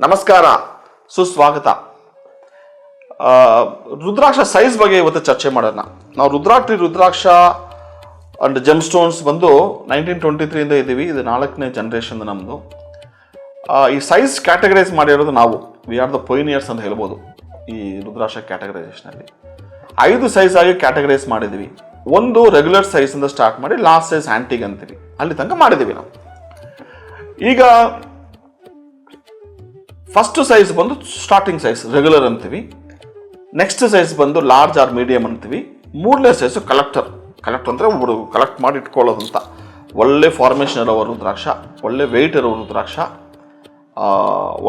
ನಮಸ್ಕಾರ. ಸುಸ್ವಾಗತ. ರುದ್ರಾಕ್ಷ ಸೈಜ್ ಬಗ್ಗೆ ಇವತ್ತು ಚರ್ಚೆ ಮಾಡೋಣ. ನಾವು rudrakshi, rudraksha and gem stones ಬಂದು ನೈನ್ಟೀನ್ ಟ್ವೆಂಟಿ ತ್ರೀಯಿಂದ ಇದ್ದೀವಿ. ಇದು ನಾಲ್ಕನೇ ಜನ್ರೇಷನ್ ನಮ್ಮದು ಈ ಸೈಜ್ ಕ್ಯಾಟಗರೈಸ್ ಮಾಡಿರೋದು ನಾವು. ವಿ ಆರ್ ದ ಪೊಯಿನಿಯರ್ಸ್ ಅಂತ ಹೇಳ್ಬೋದು ಈ ರುದ್ರಾಕ್ಷ ಕ್ಯಾಟಗರೈಸೇಷನಲ್ಲಿ ಐದು ಸೈಜ್ ಆಗಿ ಕ್ಯಾಟಗರೈಸ್ ಮಾಡಿದ್ದೀವಿ. ಒಂದು ರೆಗ್ಯುಲರ್ ಸೈಜಿಂದ ಸ್ಟಾರ್ಟ್ ಮಾಡಿ ಲಾಸ್ಟ್ ಸೈಜ್ ಆ್ಯಂಟಿಗ್ ಅಂತೀವಿ. ಅಲ್ಲಿ ತನಕ ಮಾಡಿದ್ದೀವಿ ನಾವು. ಈಗ ಫಸ್ಟ್ ಸೈಜ್ ಬಂದು ಸ್ಟಾರ್ಟಿಂಗ್ ಸೈಜ್ ರೆಗ್ಯುಲರ್ ಅಂತೀವಿ. ನೆಕ್ಸ್ಟ್ ಸೈಜ್ ಬಂದು ಲಾರ್ಜ್ ಆರ್ ಮೀಡಿಯಂ ಅಂತೀವಿ. ಮೂರನೇ ಸೈಜು ಕಲೆಕ್ಟರ್ ಕಲೆಕ್ಟರ್ ಅಂದರೆ ಒಬ್ಬರು ಕಲೆಕ್ಟ್ ಮಾಡಿ ಅಂತ ಒಳ್ಳೆ ಫಾರ್ಮೇಷನ್ ಇರೋ ದ್ರಾಕ್ಷ ಒಳ್ಳೆ ವೆಯ್ಟ್ ಇರೋ ರುದ್ರಾಕ್ಷ ಆ,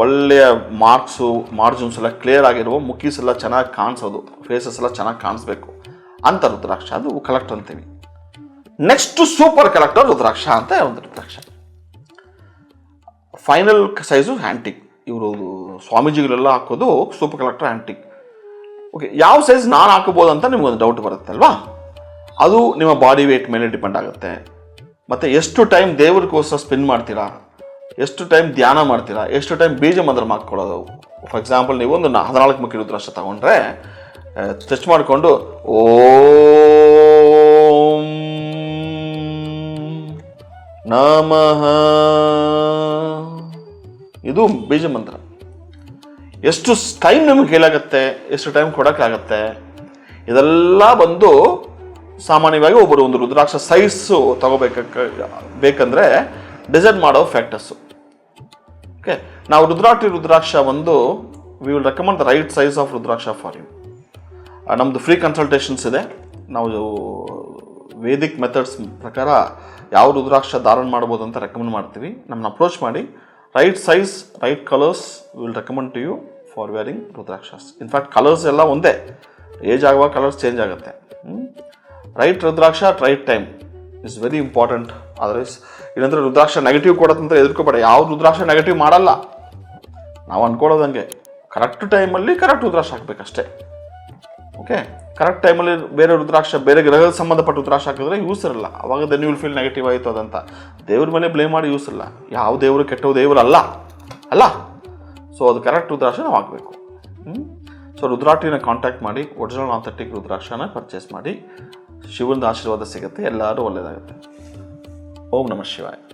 ಒಳ್ಳೆಯ ಮಾರ್ಕ್ಸು ಮಾರ್ಜಿನ್ಸ್ ಎಲ್ಲ ಕ್ಲಿಯರ್ ಆಗಿರುವ ಮುಖೀಸ್ ಎಲ್ಲ ಚೆನ್ನಾಗಿ ಕಾಣಿಸೋದು. ಫೇಸಸ್ ಎಲ್ಲ ಚೆನ್ನಾಗಿ ಕಾಣಿಸ್ಬೇಕು ಅಂತ ರುದ್ರಾಕ್ಷ ಅದು ಕಲೆಕ್ಟ್ ಅಂತೀವಿ. ನೆಕ್ಸ್ಟ್ ಸೂಪರ್ ಕಲೆಕ್ಟರ್ ರುದ್ರಾಕ್ಷ ಅಂತ ಒಂದು ರುದ್ರಾಕ್ಷ ಫೈನಲ್ ಸೈಜು ಹ್ಯಾಂಟಿಕ್ ಇವರು ಸ್ವಾಮೀಜಿಗಳೆಲ್ಲ ಹಾಕೋದು ಸೂಪರ್ ಕಲೆಕ್ಟರ್ ಆ್ಯಂಟಿಕ್ ಓಕೆ ಯಾವ ಸೈಜ್ ನಾನು ಹಾಕೋಬೋದು ಅಂತ ನಿಮಗೊಂದು ಡೌಟ್ ಬರುತ್ತೆ ಅಲ್ವಾ ಅದು ನಿಮ್ಮ ಬಾಡಿ ವೇಟ್ ಮೇಲೆ ಡಿಪೆಂಡ್ ಆಗುತ್ತೆ. ಮತ್ತು ಎಷ್ಟು ಟೈಮ್ ದೇವರಿಗೋಸ್ಕರ ಸ್ಪಿನ್ ಮಾಡ್ತೀರಾ? ಎಷ್ಟು ಟೈಮ್ ಧ್ಯಾನ ಮಾಡ್ತೀರಾ? ಎಷ್ಟು ಟೈಮ್ ಬೀಜ ಮಂತ್ರ ಮಾಡ್ಕೊಳ್ಳೋದು? ಫಾರ್ ಎಕ್ಸಾಂಪಲ್ ನೀವು ಒಂದು ಹದಿನಾಲ್ಕು ಮುಖಿ ರುದ್ರಾಕ್ಷ ತಗೊಂಡ್ರೆ ಟಚ್ ಮಾಡಿಕೊಂಡು ಓಂ ನಮಃ. ಇದು ಬೀಜ ಮಂತ್ರ. ಎಷ್ಟು ಟೈಮ್ ನಿಮಗೆ ಹೇಳಾಗತ್ತೆ, ಎಷ್ಟು ಟೈಮ್ ಕೊಡೋಕ್ಕಾಗತ್ತೆ, ಇದೆಲ್ಲ ಬಂದು ಸಾಮಾನ್ಯವಾಗಿ ಒಬ್ಬರು ಒಂದು ರುದ್ರಾಕ್ಷ ಸೈಜು ತಗೋಬೇಕ, ಬೇಕಂದ್ರೆ ಡಿಸೈಡ್ ಮಾಡೋ ಫ್ಯಾಕ್ಟರ್ಸು ಓಕೆ ನಾವು ರುದ್ರಾಕ್ಷಿ, ರುದ್ರಾಕ್ಷ ಒಂದು we will recommend the right size of rudraksha for you ನಮ್ಮದು ಫ್ರೀ ಕನ್ಸಲ್ಟೇಷನ್ಸ್ ಇದೆ. ನಾವು ವೇದಿಕ್ ಮೆಥಡ್ಸ್ ಪ್ರಕಾರ ಯಾವ ರುದ್ರಾಕ್ಷ ಧಾರಣ ಮಾಡ್ಬೋದು ಅಂತ ರೆಕಮೆಂಡ್ ಮಾಡ್ತೀವಿ. ನಮ್ಮನ್ನ ಅಪ್ರೋಚ್ ಮಾಡಿ right size right colours will recommend to you for wearing rudrakshas in fact colours ಎಲ್ಲ ಒಂದೇ. ಏಜ್ ಆಗುವಾಗ ಕಲರ್ಸ್ ಚೇಂಜ್ ಆಗುತ್ತೆ. Right rudraksha right time is very important otherwise ಇಲ್ಲಂದ್ರೆ ರುದ್ರಾಕ್ಷ ನೆಗೆಟಿವ್ ಕೊಡತ್ತಂತ ಎದುರ್ಕೋಬೇಡ ಯಾವ ರುದ್ರಾಕ್ಷ ನೆಗೆಟಿವ್ ಮಾಡಲ್ಲ. ನಾವು ಅನ್ಕೊಳ್ಳೋದಂಗೆ. ಕರೆಕ್ಟ್ ಟೈಮಲ್ಲಿ ಕರೆಕ್ಟ್ ರುದ್ರಾಕ್ಷ ಹಾಕ್ಬೇಕಷ್ಟೇ. ಓಕೆ ಕರೆಕ್ಟ್ ಟೈಮಲ್ಲಿ ಬೇರೆ ರುದ್ರಾಕ್ಷ ಬೇರೆ ಗ್ರಹದ ಸಂಬಂಧಪಟ್ಟ ರುದ್ರಾಕ್ಷ ಹಾಕಿದ್ರೆ ಯೂಸ್ ಇರಲ್ಲ. ಅವಾಗ ದೆನ್ ವಿಲ್ ಫೀಲ್ ನೆಗೆಟಿವ್ ಆಯಿತು ಅದಂತ. ದೇವ್ರ ಮೇಲೆ ಬ್ಲೇಮ್ ಮಾಡಿ ಯೂಸ್ ಇಲ್ಲ ಯಾವ ದೇವರು ಕೆಟ್ಟ ದೇವರು ಅಲ್ಲ. ಅಲ್ಲ? ಸೊ ಅದು ಕರೆಕ್ಟ್ ರುದ್ರಾಕ್ಷ ನಾವು ಹಾಕಬೇಕು. ಸೊ ರುದ್ರಾಟಿನ ಕಾಂಟ್ಯಾಕ್ಟ್ ಮಾಡಿ ಒರಿಜಿನಲ್ ಆಥೆಂಟಿಕ್ ರುದ್ರಾಕ್ಷನ ಪರ್ಚೇಸ್ ಮಾಡಿ, ಶಿವನ ಆಶೀರ್ವಾದ ಸಿಗುತ್ತೆ ಎಲ್ಲರೂ ಒಳ್ಳೆಯದಾಗುತ್ತೆ ಓಂ ನಮಃ ಶಿವಾಯ.